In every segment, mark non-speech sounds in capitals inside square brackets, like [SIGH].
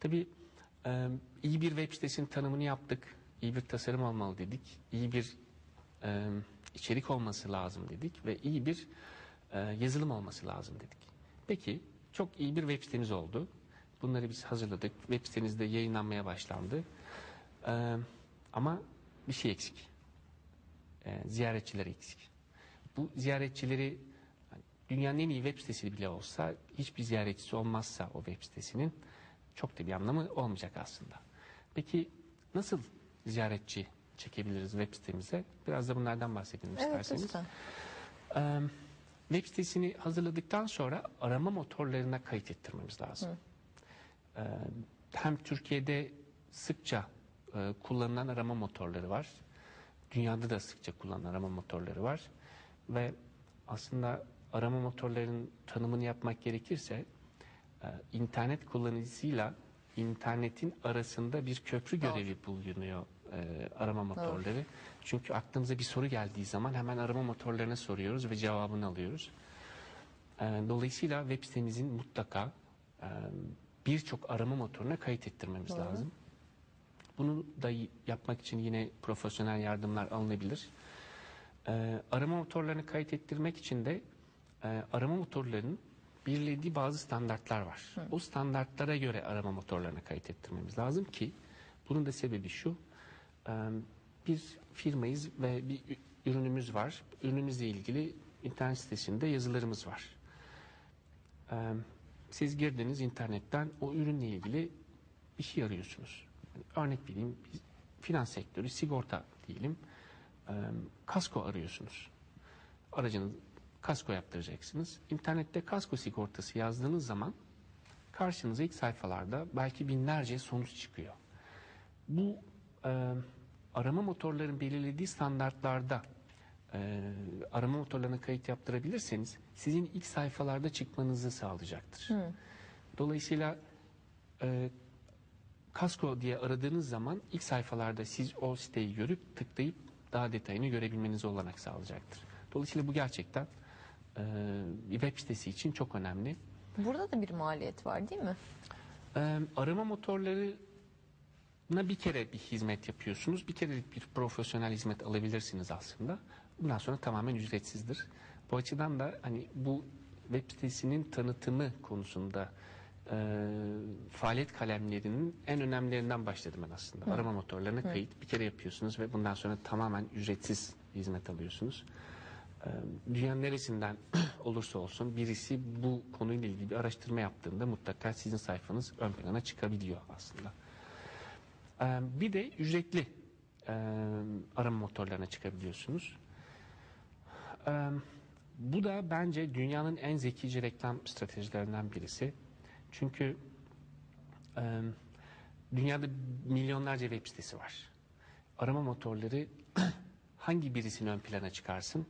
Tabii e, iyi bir web sitesinin tanımını yaptık. İyi bir tasarım olmalı dedik. İyi bir e, içerik olması lazım dedik ve iyi bir e, yazılım olması lazım dedik. Peki çok iyi bir web sitemiz oldu. Bunları biz hazırladık. Web sitemizde yayınlanmaya başlandı. E, ama bir şey eksik. E, ziyaretçiler eksik. Bu ziyaretçileri dünyanın en iyi web sitesi bile olsa hiçbir ziyaretçisi olmazsa o web sitesinin çok da bir anlamı olmayacak aslında. Peki nasıl ziyaretçi çekebiliriz web sitemize? Biraz da bunlardan bahsedelim Evet isterseniz. lütfen. Ee, web sitesini hazırladıktan sonra arama motorlarına kayıt ettirmemiz lazım. Ee, hem Türkiye'de sıkça e, kullanılan arama motorları var. Dünyada da sıkça kullanılan arama motorları var. Ve aslında arama motorlarının tanımını yapmak gerekirse internet kullanıcısıyla internetin arasında bir köprü Doğru. görevi bulunuyor e, arama motorları. Çünkü aklımıza bir soru geldiği zaman hemen arama motorlarına soruyoruz ve cevabını alıyoruz. E, dolayısıyla web sitemizin mutlaka e, birçok arama motoruna kayıt ettirmemiz Doğru. lazım. Bunu da yapmak için yine profesyonel yardımlar alınabilir. E, arama motorlarını kayıt ettirmek için de e, arama motorlarının belirlediği bazı standartlar var. O standartlara göre arama motorlarına kayıt ettirmemiz lazım ki bunun da sebebi şu. bir firmayız ve bir ürünümüz var. Ürünümüzle ilgili internet sitesinde yazılarımız var. Siz girdiniz internetten o ürünle ilgili bir şey arıyorsunuz. Örnek vereyim, finans sektörü, sigorta diyelim, kasko arıyorsunuz. Aracınız kasko yaptıracaksınız. İnternette kasko sigortası yazdığınız zaman karşınıza ilk sayfalarda belki binlerce sonuç çıkıyor. Bu e, arama motorların belirlediği standartlarda e, arama motorlarına kayıt yaptırabilirseniz sizin ilk sayfalarda çıkmanızı sağlayacaktır. Dolayısıyla e, kasko diye aradığınız zaman ilk sayfalarda siz o siteyi görüp tıklayıp daha detayını görebilmenize olanak sağlayacaktır. Dolayısıyla bu gerçekten e, web sitesi için çok önemli. Burada da bir maliyet var değil mi? Ee, arama motorlarına bir kere bir hizmet yapıyorsunuz. Bir kerelik bir profesyonel hizmet alabilirsiniz aslında. Bundan sonra tamamen ücretsizdir. Bu açıdan da hani bu web sitesinin tanıtımı konusunda e, faaliyet kalemlerinin en önemlilerinden başladım ben aslında. Arama motorlarına kayıt bir kere yapıyorsunuz ve bundan sonra tamamen ücretsiz hizmet alıyorsunuz. Dünyanın neresinden [CLEARS THROAT] olursa olsun birisi bu konuyla ilgili bir araştırma yaptığında mutlaka sizin sayfanız ön plana çıkabiliyor aslında. Bir de ücretli arama motorlarına çıkabiliyorsunuz. Bu da bence dünyanın en zekice reklam stratejilerinden birisi. Çünkü dünyada milyonlarca web sitesi var. Arama motorları [CLEARS THROAT] hangi birisini ön plana çıkarsın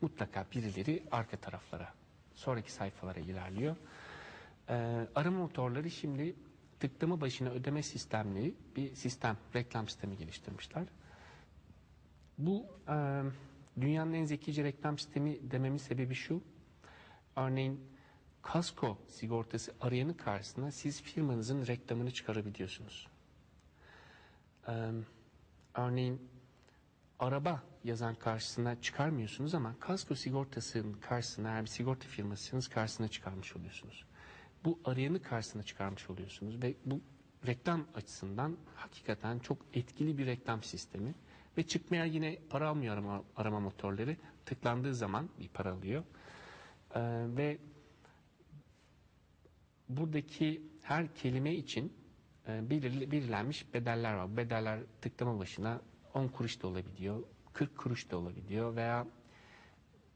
mutlaka birileri arka taraflara sonraki sayfalara ilerliyor. Ee, arama motorları şimdi tıklama başına ödeme sistemli bir sistem, reklam sistemi geliştirmişler. Bu e, dünyanın en zekice reklam sistemi dememin sebebi şu. Örneğin kasko sigortası arayanın karşısına siz firmanızın reklamını çıkarabiliyorsunuz. Ee, örneğin araba yazan karşısına çıkarmıyorsunuz ama kasko sigortasının karşısına eğer bir sigorta firmasıysanız karşısına çıkarmış oluyorsunuz. Bu arayanı karşısına çıkarmış oluyorsunuz ve bu reklam açısından hakikaten çok etkili bir reklam sistemi ve çıkmaya yine para almıyor arama, arama motorları tıklandığı zaman bir para alıyor Ee, ve buradaki her kelime için e, belirlenmiş bedeller var. Bedeller tıklama başına 10 kuruş da olabiliyor, 40 kuruş da olabiliyor veya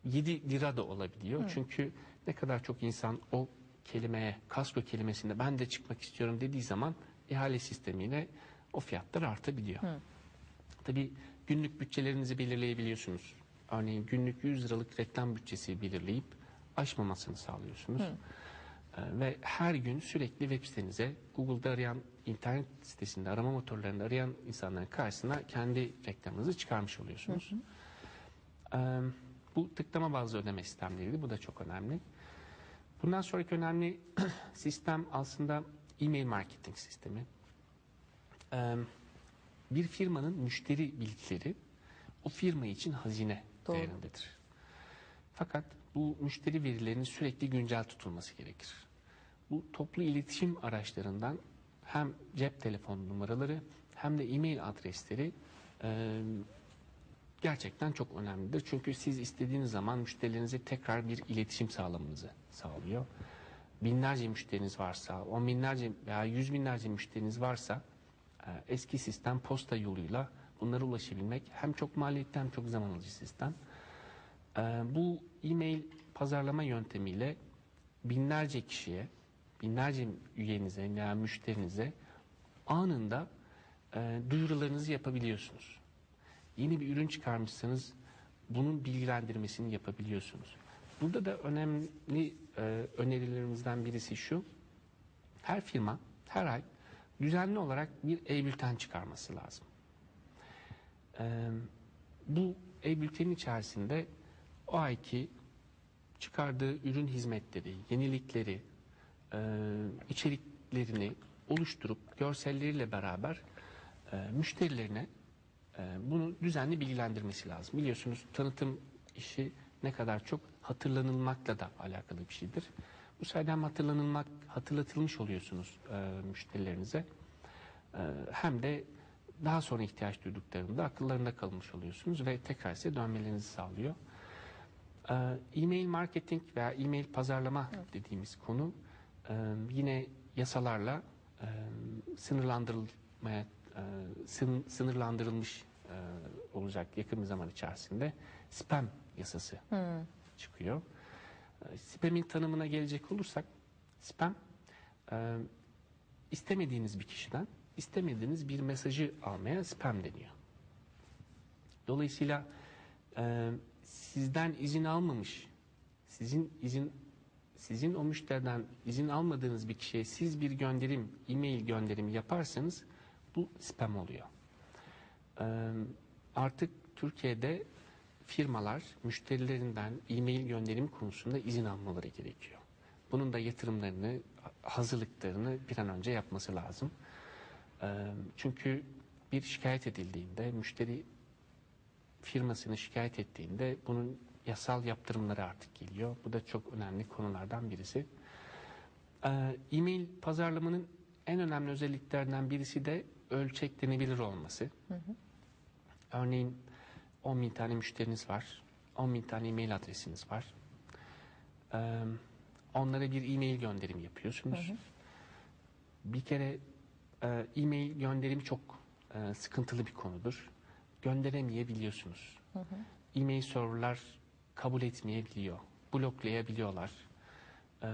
7 lira da olabiliyor. Çünkü ne kadar çok insan o kelimeye, kasko kelimesinde ben de çıkmak istiyorum dediği zaman ihale sistemiyle o fiyatlar artabiliyor. Tabii günlük bütçelerinizi belirleyebiliyorsunuz. Örneğin günlük 100 liralık reklam bütçesi belirleyip aşmamasını sağlıyorsunuz. Ee, Ve her gün sürekli web sitenize Google'da arayan, internet sitesinde arama motorlarında arayan insanların karşısına kendi reklamınızı çıkarmış oluyorsunuz. Ee, bu tıklama bazlı ödeme sistemleriydi. Bu da çok önemli. Bundan sonraki önemli [CLEARS THROAT] sistem aslında e-mail marketing sistemi. Ee, bir firmanın müşteri bilgileri o firma için hazine Doğru. değerindedir. Fakat bu müşteri verilerinin sürekli güncel tutulması gerekir. Bu toplu iletişim araçlarından hem cep telefon numaraları hem de e-mail adresleri e, gerçekten çok önemlidir. Çünkü siz istediğiniz zaman müşterilerinize tekrar bir iletişim sağlamanızı sağlıyor. Binlerce müşteriniz varsa, on binlerce veya yüz binlerce müşteriniz varsa e, eski sistem posta yoluyla bunlara ulaşabilmek hem çok maliyetli hem çok zaman alıcı sistem. E, bu e-mail pazarlama yöntemiyle binlerce kişiye, binlerce üyenize veya müşterinize anında e, duyurularınızı yapabiliyorsunuz. Yeni bir ürün çıkarmışsanız bunun bilgilendirmesini yapabiliyorsunuz. Burada da önemli e, önerilerimizden birisi şu. Her firma her ay düzenli olarak bir e-bülten çıkarması lazım. E, bu e-bültenin içerisinde o ayki çıkardığı ürün hizmetleri, yenilikleri, e, içeriklerini oluşturup görselleriyle beraber e, müşterilerine e, bunu düzenli bilgilendirmesi lazım. Biliyorsunuz tanıtım işi ne kadar çok hatırlanılmakla da alakalı bir şeydir. Bu sayede hem hatırlanılmak, hatırlatılmış oluyorsunuz e, müşterilerinize e, hem de daha sonra ihtiyaç duyduklarında akıllarında kalmış oluyorsunuz ve tekrar size dönmelerinizi sağlıyor. Ee, E-mail marketing veya e-mail pazarlama dediğimiz konu e, yine yasalarla e, sınırlandırılmaya e, sın- sınırlandırılmış e, olacak yakın bir zaman içerisinde spam yasası çıkıyor. E, Spam'in tanımına gelecek olursak spam e, istemediğiniz bir kişiden istemediğiniz bir mesajı almaya spam deniyor. Dolayısıyla e, sizden izin almamış, sizin izin sizin o müşteriden izin almadığınız bir kişiye siz bir gönderim, e-mail gönderimi yaparsanız bu spam oluyor. E, artık Türkiye'de firmalar müşterilerinden e-mail gönderim konusunda izin almaları gerekiyor. Bunun da yatırımlarını, hazırlıklarını bir an önce yapması lazım. E, çünkü bir şikayet edildiğinde müşteri firmasını şikayet ettiğinde bunun yasal yaptırımları artık geliyor. Bu da çok önemli konulardan birisi. Ee, E-mail pazarlamanın en önemli özelliklerinden birisi de ölçeklenebilir olması. Örneğin 10 bin tane müşteriniz var. 10 bin tane e-mail adresiniz var. Ee, onlara bir e-mail gönderim yapıyorsunuz. Bir kere e, e-mail gönderimi çok e, sıkıntılı bir konudur. Gönderemeyebiliyorsunuz. E-mail serverlar kabul etmeyebiliyor. Bloklayabiliyorlar. Ee,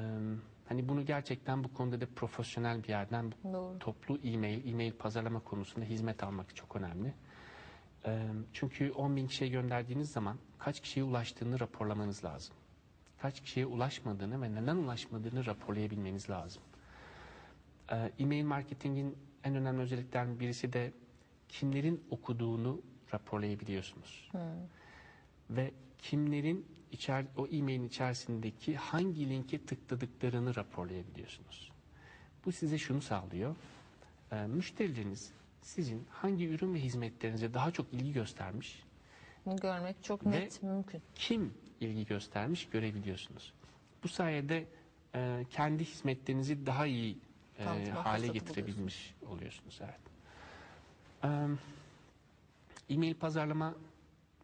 hani bunu gerçekten bu konuda da profesyonel bir yerden Doğru. toplu e-mail, e-mail pazarlama konusunda hizmet almak çok önemli. Ee, çünkü 10 bin kişiye gönderdiğiniz zaman kaç kişiye ulaştığını raporlamanız lazım. Kaç kişiye ulaşmadığını ve neden ulaşmadığını raporlayabilmeniz lazım. Ee, E-mail marketingin en önemli özelliklerinden birisi de kimlerin okuduğunu raporlayabiliyorsunuz. Ve kimlerin içer, o e-mailin içerisindeki hangi linke tıkladıklarını raporlayabiliyorsunuz. Bu size şunu sağlıyor. Ee, müşterileriniz sizin hangi ürün ve hizmetlerinize daha çok ilgi göstermiş, görmek çok net mümkün. kim ilgi göstermiş görebiliyorsunuz. Bu sayede e, kendi hizmetlerinizi daha iyi e, hale getirebilmiş oluyorsunuz. Evet. E, e-mail pazarlama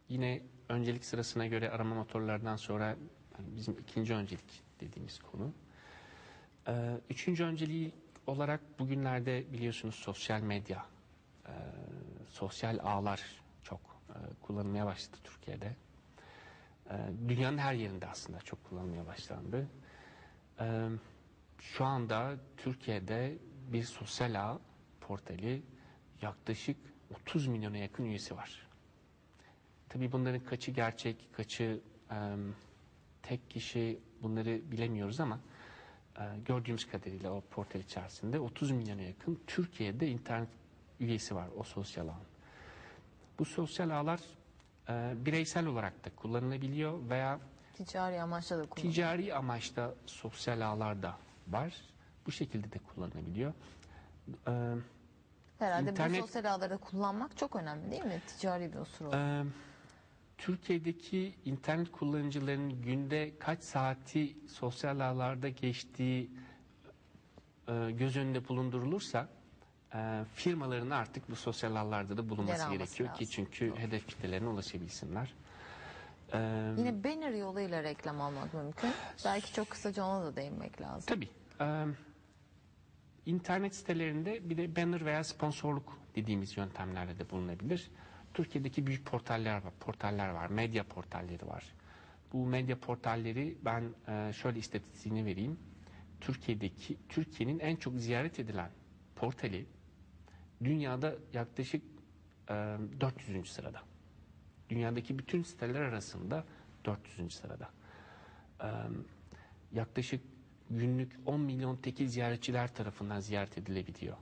yine öncelik sırasına göre arama motorlarından sonra bizim ikinci öncelik dediğimiz konu. E, üçüncü önceliği olarak bugünlerde biliyorsunuz sosyal medya, e, sosyal ağlar çok e, kullanılmaya başladı Türkiye'de. E, dünyanın her yerinde aslında çok kullanılmaya başlandı. E, şu anda Türkiye'de bir sosyal ağ portali yaklaşık 30 milyona yakın üyesi var. Tabii bunların kaçı gerçek, kaçı e, tek kişi bunları bilemiyoruz ama e, gördüğümüz kadarıyla o portal içerisinde 30 milyona yakın Türkiye'de internet üyesi var o sosyal ağın. Bu sosyal ağlar e, bireysel olarak da kullanılabiliyor veya Ticari amaçla da kullanılıyor. ticari amaçta sosyal ağlar da var. bu şekilde de kullanılabiliyor. Ee, Herhalde İnternet- bu sosyal ağları kullanmak çok önemli değil mi? Ticari bir unsur olarak. Ee, Türkiye'deki internet kullanıcılarının günde kaç saati sosyal ağlarda geçtiği e, göz önünde bulundurulursa e, firmaların artık bu sosyal ağlarda da bulunması gerekiyor ki lazım. çünkü hedef kitlelerine ulaşabilsinler. Ee, Yine banner yoluyla reklam almak mümkün. Belki çok kısaca ona da değinmek lazım. Tabii. Ee, internet sitelerinde bir de banner veya sponsorluk dediğimiz yöntemlerle de bulunabilir. Türkiye'deki büyük portaller var, portaller var, medya portalleri var. Bu medya portalleri ben e, şöyle istatistiğini vereyim. Türkiye'deki Türkiye'nin en çok ziyaret edilen portali dünyada yaklaşık e, 400. sırada. Dünyadaki bütün siteler arasında 400. sırada. E, yaklaşık günlük 10 milyon tekil ziyaretçiler tarafından ziyaret edilebiliyor.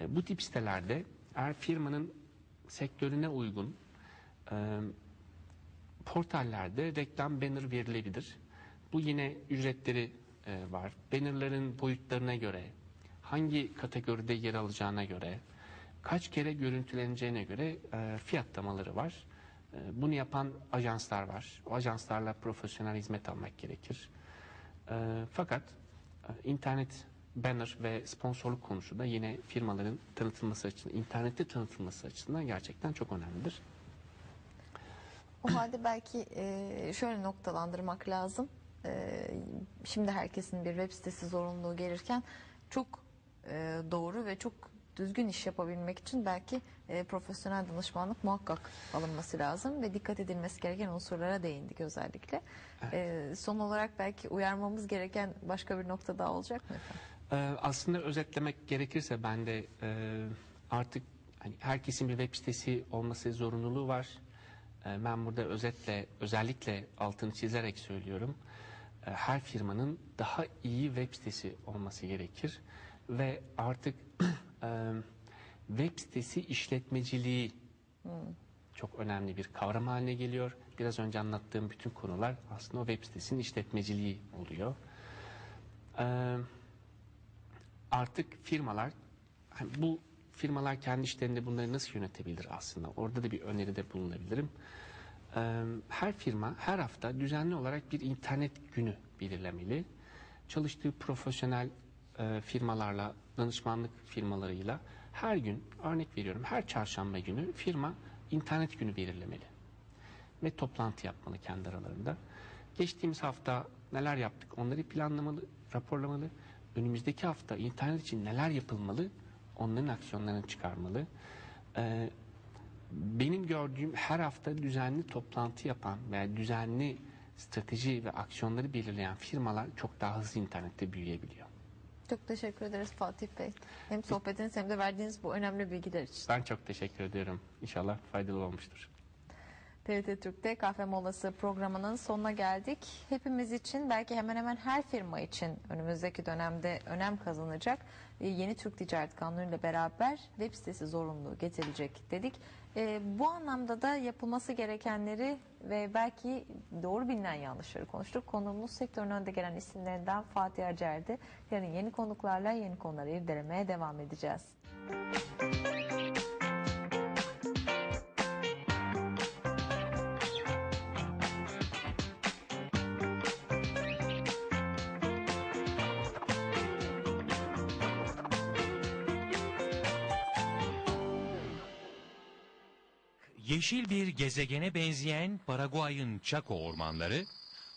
E, bu tip sitelerde eğer firmanın sektörüne uygun e, portallerde reklam banner verilebilir. Bu yine ücretleri e, var. Bannerların boyutlarına göre, hangi kategoride yer alacağına göre, kaç kere görüntüleneceğine göre fiyatlamaları var. Bunu yapan ajanslar var. O ajanslarla profesyonel hizmet almak gerekir. E, fakat e, internet banner ve sponsorluk konusu da yine firmaların tanıtılması açısından, internette tanıtılması açısından gerçekten çok önemlidir. O halde belki e, şöyle noktalandırmak lazım. E, şimdi herkesin bir web sitesi zorunluluğu gelirken çok e, doğru ve çok düzgün iş yapabilmek için belki e, profesyonel danışmanlık muhakkak alınması lazım ve dikkat edilmesi gereken unsurlara değindik özellikle. E, son olarak belki uyarmamız gereken başka bir nokta daha olacak mı efendim? Ee, aslında özetlemek gerekirse ben de e, artık hani herkesin bir web sitesi olması zorunluluğu var. E, ben burada özetle özellikle altını çizerek söylüyorum. E, her firmanın daha iyi web sitesi olması gerekir ve artık [CLEARS THROAT] e, web sitesi işletmeciliği çok önemli bir kavram haline geliyor. Biraz önce anlattığım bütün konular aslında o web sitesinin işletmeciliği oluyor. Eee artık firmalar hani bu firmalar kendi işlerinde bunları nasıl yönetebilir aslında? Orada da bir öneride bulunabilirim. Ee, Her firma her hafta düzenli olarak bir internet günü belirlemeli. Çalıştığı profesyonel e, firmalarla, danışmanlık firmalarıyla her gün, örnek veriyorum her çarşamba günü firma internet günü belirlemeli ve toplantı yapmalı kendi aralarında. Geçtiğimiz hafta neler yaptık onları planlamalı, raporlamalı. Önümüzdeki hafta internet için neler yapılmalı onların aksiyonlarını çıkarmalı. Ee, benim gördüğüm her hafta düzenli toplantı yapan veya düzenli strateji ve aksiyonları belirleyen firmalar çok daha hızlı internette büyüyebiliyor. Çok teşekkür ederiz Fatih Bey. Hem sohbetiniz hem de verdiğiniz bu önemli bilgiler için. Ben çok teşekkür ediyorum. İnşallah faydalı olmuştur. TRT Türk'te kahve molası programının sonuna geldik. Hepimiz için belki hemen hemen her firma için önümüzdeki dönemde önem kazanacak e, yeni Türk Ticaret Kanunu ile beraber web sitesi zorunluluğu getirecek dedik. E, bu anlamda da yapılması gerekenleri ve belki doğru bilinen yanlışları konuştuk. Konuğumuz sektörün önde gelen isimlerinden Fatih Acer'di. Yarın yeni konuklarla yeni konuları irdelemeye devam edeceğiz. Yeşil bir gezegene benzeyen Paraguay'ın Chaco ormanları